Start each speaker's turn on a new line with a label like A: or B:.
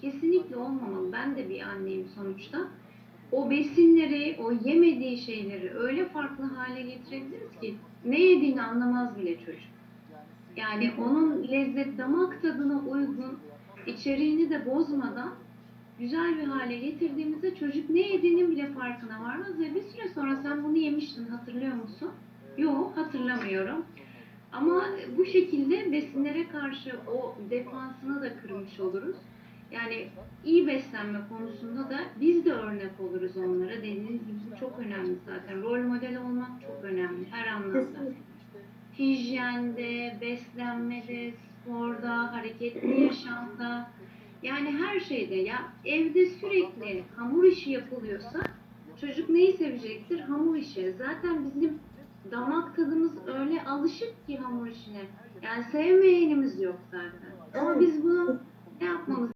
A: Kesinlikle olmamalı. Ben de bir anneyim sonuçta. O besinleri, o yemediği şeyleri öyle farklı hale getirebiliriz ki ne yediğini anlamaz bile çocuk. Yani onun lezzet damak tadına uygun, içeriğini de bozmadan güzel bir hale getirdiğimizde çocuk ne yediğinin bile farkına varmaz ve bir süre sonra sen bunu yemiştin hatırlıyor musun? Yok hatırlamıyorum. Ama bu şekilde besinlere karşı o defansını da kırmış oluruz. Yani iyi beslenme konusunda da biz de örnek oluruz onlara. Dediğiniz gibi çok önemli zaten. Rol model olmak çok önemli her anlamda. Hijyende, beslenmede, sporda, hareketli yaşamda yani her şeyde ya evde sürekli hamur işi yapılıyorsa çocuk neyi sevecektir? Hamur işi. Zaten bizim damak tadımız öyle alışık ki hamur işine. Yani sevmeyenimiz yok zaten. Ama biz bunu ne yapmamız